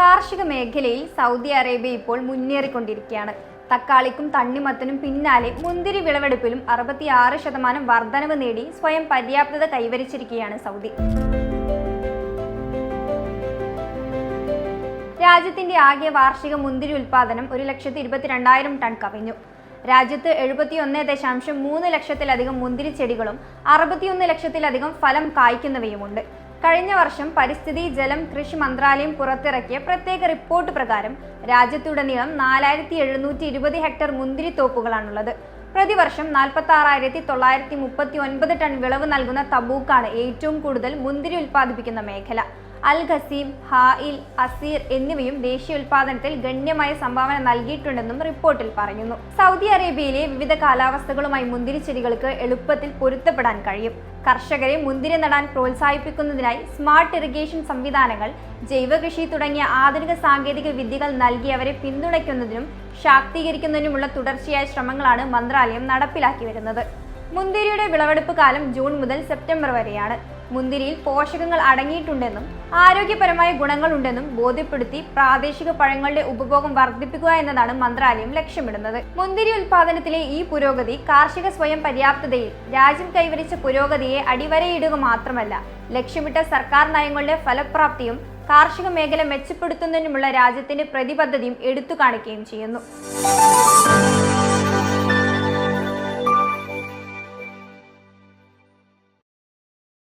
കാർഷിക മേഖലയിൽ Saudi Arabia ഇപ്പോൾ മുന്നേറിക്കൊണ്ടിരിക്കുകയാണ്. തക്കാളിക്കും തണ്ണിമത്തനും പിന്നാലെ മുന്തിരി വിളവെടുപ്പിലും അറുപത്തിയാറ് ശതമാനം വർധനവ് നേടി സ്വയം പര്യാപ്തത കൈവരിച്ചിരിക്കുകയാണ് സൗദി. രാജ്യത്തിന്റെ ആകെ വാർഷിക മുന്തിരി ഉൽപാദനം ഒരു ലക്ഷത്തി ഇരുപത്തിരണ്ടായിരം ടൺ കവിഞ്ഞു. രാജ്യത്ത് എഴുപത്തിയൊന്ന് ദശാംശം മൂന്ന് ലക്ഷത്തിലധികം മുന്തിരി ചെടികളും അറുപത്തിയൊന്ന് ലക്ഷത്തിലധികം ഫലം കായ്ക്കുന്നവയുമുണ്ട്. കഴിഞ്ഞ വർഷം പരിസ്ഥിതി ജലം കൃഷി മന്ത്രാലയം പുറത്തിറക്കിയ പ്രത്യേക റിപ്പോർട്ട് പ്രകാരം രാജ്യത്തുടനീളം നാലായിരത്തി എഴുന്നൂറ്റി ഇരുപത് ഹെക്ടർ മുന്തിരിത്തോപ്പുകളാണുള്ളത്. പ്രതിവർഷം നാൽപ്പത്തി ആറായിരത്തി തൊള്ളായിരത്തി മുപ്പത്തി ഒൻപത് ടൺ വിളവ് നൽകുന്ന തബൂക്കാണ് ഏറ്റവും കൂടുതൽ മുന്തിരി ഉൽപ്പാദിപ്പിക്കുന്ന മേഖല. അൽ ഖസീം ഹായിൽ അസീർ എന്നിവയും ദേശീയ ഉൽപാദനത്തിൽ ഗണ്യമായ സംഭാവന നൽകിയിട്ടുണ്ടെന്നും റിപ്പോർട്ടിൽ പറയുന്നു. സൗദി അറേബ്യയിലെ വിവിധ കാലാവസ്ഥകളുമായി മുന്തിരിച്ചെടികൾക്ക് എളുപ്പത്തിൽ പൊരുത്തപ്പെടാൻ കഴിയും. കർഷകരെ മുന്തിരി നടാൻ പ്രോത്സാഹിപ്പിക്കുന്നതിനായി സ്മാർട്ട് ഇറിഗേഷൻ സംവിധാനങ്ങൾ ജൈവകൃഷി തുടങ്ങിയ ആധുനിക സാങ്കേതിക വിദ്യകൾ നൽകി അവരെ പിന്തുണയ്ക്കുന്നതിനും ശാക്തീകരിക്കുന്നതിനുമുള്ള തുടർച്ചയായ ശ്രമങ്ങളാണ് മന്ത്രാലയം നടപ്പിലാക്കി വരുന്നത്. മുന്തിരിയുടെ വിളവെടുപ്പ് കാലം ജൂൺ മുതൽ സെപ്റ്റംബർ വരെയാണ്. മുന്തിരിയിൽ പോഷകങ്ങൾ അടങ്ങിയിട്ടുണ്ടെന്നും ആരോഗ്യപരമായ ഗുണങ്ങളുണ്ടെന്നും ബോധ്യപ്പെടുത്തി പ്രാദേശിക പഴങ്ങളുടെ ഉപഭോഗം വർദ്ധിപ്പിക്കുക എന്നതാണ് മന്ത്രാലയം ലക്ഷ്യമിടുന്നത്. മുന്തിരി ഉൽപാദനത്തിലെ ഈ പുരോഗതി കാർഷിക സ്വയം പര്യാപ്തതയിൽ രാജ്യം കൈവരിച്ച പുരോഗതിയെ അടിവരയിടുക മാത്രമല്ല ലക്ഷ്യമിട്ട സർക്കാർ നയങ്ങളുടെ ഫലപ്രാപ്തിയും കാർഷിക മേഖല മെച്ചപ്പെടുത്തുന്നതിനുമുള്ള രാജ്യത്തിന്റെ പ്രതിബദ്ധതയും എടുത്തു കാണിക്കുകയും ചെയ്യുന്നു.